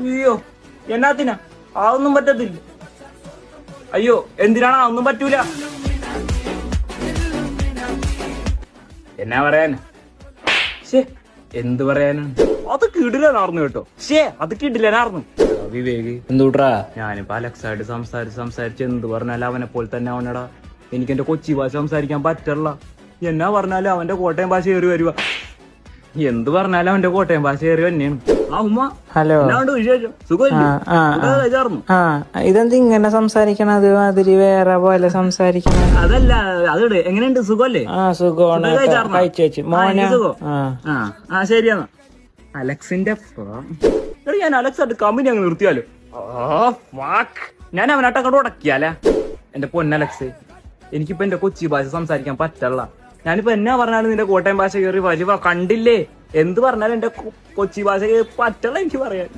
അയ്യോ എന്നാത്തിനാ? അതൊന്നും പറ്റത്തില്ല. അയ്യോ എന്തിനാണ് അതൊന്നും പറ്റൂല? എന്നാ പറയാൻ? ഷേ എന്ത് പറയാനാണ് അത് കിടിലനാർന്നു കേട്ടോ. ശേ അത് കിടിലനാർന്നു. വിവേക് എന്തുട്രാ ഞാനിപ്പോ അലക്സായിട്ട് സംസാരിച്ച് സംസാരിച്ച് എന്ത് പറഞ്ഞാലും അവനെ പോലെ തന്നെ അവനടാ എനിക്ക് എന്റെ കൊച്ചി ഭാഷ സംസാരിക്കാൻ പറ്റല്ല എന്നാ പറഞ്ഞാലും അവന്റെ കോട്ടയം ഭാഷ കയറി വരുക എന്ത് പറഞ്ഞാലും അവന്റെ കോട്ടയം ഭാഷ കയറി തന്നെയാണ് ഹലോ. ഇതെന്ത് ഇങ്ങനെ സംസാരിക്കണത്? മാതിരി വേറെ പോലെ സംസാരിക്കണം അതല്ല അത് എങ്ങനെയുണ്ട്? സുഖല്ലേ ആ സുഖമാണ്? കഴിച്ചു വെച്ചു മോനെ. ആ. ആ അലക്സിന്റെ ഞാൻ അലക്സ് ആയിട്ട് കമ്പനി അങ്ങ് നിർത്തിയാലോ. ഞാൻ അവനായിട്ട് അങ്ങോട്ട് ഉടക്കിയാലേ? എന്റെ പൊന്നലക്സ് എനിക്കിപ്പോ എന്റെ കൊച്ചി ഭാഷ സംസാരിക്കാൻ പറ്റല്ല ഞാനിപ്പോ എന്നാ പറഞ്ഞാലും നിന്റെ കോട്ടയം ഭാഷ കയറി വലിയ കണ്ടില്ലേ? എന്ത് പറഞ്ഞാലും എന്റെ കൊച്ചി ഭാഷ പറ്റല്ല എനിക്ക് പറയാൻ.